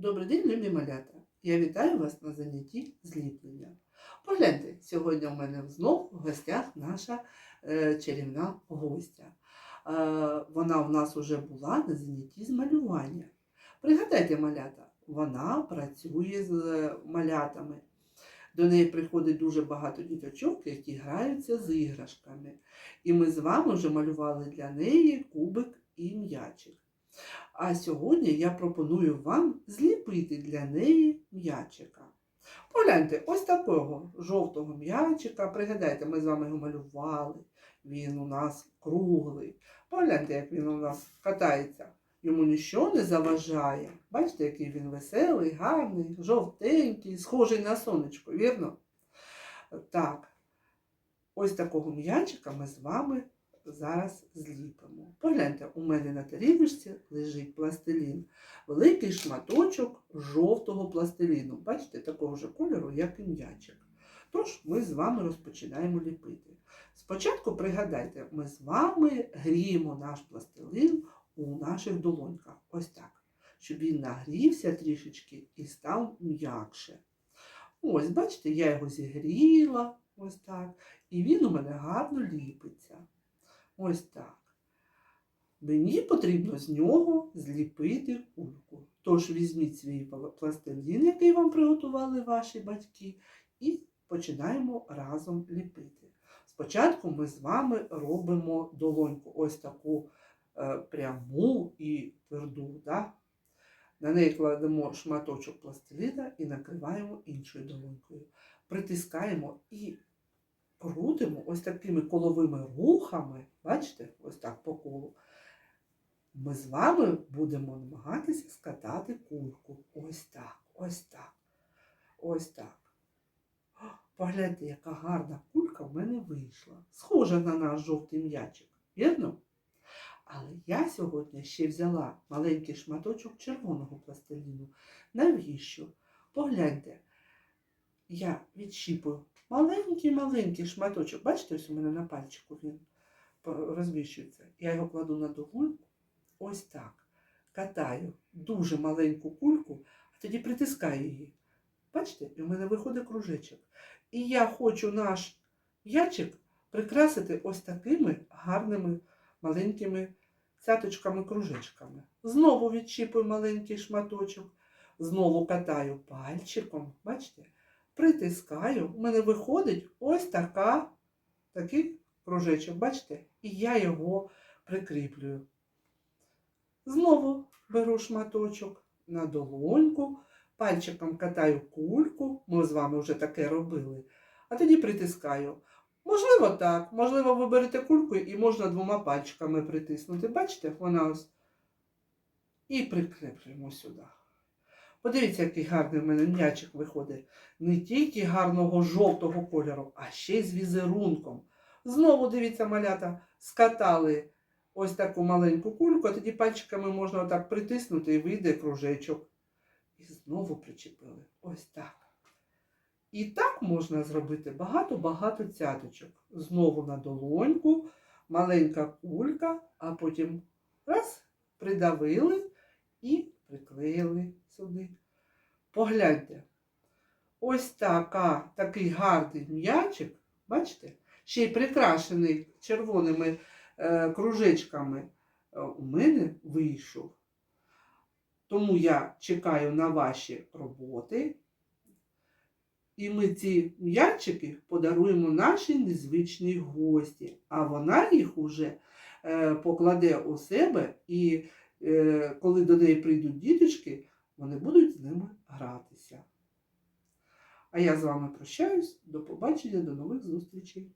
Добрий день, любі малята! Я вітаю вас на занятті зліплення. Погляньте, сьогодні у мене знов в гостях наша е, чарівна гостя. Е, вона у нас вже була на занятті з малювання. Пригадайте, малята, вона працює з е, малятами. До неї приходить дуже багато діточок, які граються з іграшками. І ми з вами вже малювали для неї кубик і м'ячик. А сьогодні я пропоную вам зліпити для неї м'ячика. Погляньте, ось такого жовтого м'ячика. Пригадайте, ми з вами його малювали. Він у нас круглий. Погляньте, як він у нас катається. Йому нічого не заважає. Бачите, який він веселий, гарний, жовтенький, схожий на сонечко, вірно? Так, ось такого м'ячика ми з вами зараз зліпимо. Погляньте, у мене на тарілочці лежить пластилін. Великий шматочок жовтого пластиліну. Бачите, такого ж кольору, як і м'ячик. Тож ми з вами розпочинаємо ліпити. Спочатку пригадайте, ми з вами гріємо наш пластилин у наших долоньках. Ось так. Щоб він нагрівся трішечки і став м'якше. Ось, бачите, я його зігріла, ось так. І він у мене гарно ліпиться. Ось так. Мені потрібно з нього зліпити кульку. Тож візьміть свій пластилін, який вам приготували ваші батьки, і починаємо разом ліпити. Спочатку ми з вами робимо долоньку, ось таку е, пряму і тверду. Да? На неї кладемо шматочок пластиліна і накриваємо іншою долонькою. Притискаємо і крутимо ось такими коловими рухами, бачите, ось так по колу. Ми з вами будемо намагатися скатати кульку. Ось так, ось так, ось так. Погляньте, яка гарна кулька в мене вийшла. Схожа на наш жовтий м'ячик, вірно? Але я сьогодні ще взяла маленький шматочок червоного пластиліну. Навіщо? Погляньте, я відщіпую маленький-маленький шматочок. Бачите, ось у мене на пальчику він розміщується. Я його кладу на долоньку, ось так. Катаю дуже маленьку кульку, а тоді притискаю її. Бачите, і в мене виходить кружечок. І я хочу наш ячик прикрасити ось такими гарними маленькими цяточками-кружечками. Знову відчіпую маленький шматочок, знову катаю пальчиком. Бачите? Притискаю, у мене виходить ось така, такий кружечок, бачите? І я його прикріплюю. Знову беру шматочок на долоньку, пальчиком катаю кульку, ми з вами вже таке робили, а тоді притискаю. Можливо, так, можливо, ви берете кульку і можна двома пальчиками притиснути. Бачите, вона ось. І прикріплюємо сюди. Подивіться, який гарний в мене м'ячик виходить. Не тільки гарного жовтого кольору, а ще й з візерунком. Знову, дивіться, малята, скатали ось таку маленьку кульку, а тоді пальчиками можна отак притиснути і вийде кружечок. І знову причепили. Ось так. І так можна зробити багато-багато цяточок. Знову на долоньку, маленька кулька, а потім раз, придавили і приклеїли сюди. Погляньте. Ось така, такий гарний м'ячик, бачите, ще й прикрашений червоними е, кружечками, е, у мене вийшов. Тому я чекаю на ваші роботи. І ми ці м'ячики подаруємо нашій незвичній гості, а вона їх уже е, покладе у себе і коли до неї прийдуть діточки, вони будуть з ними гратися. А я з вами прощаюсь. До побачення, до нових зустрічей!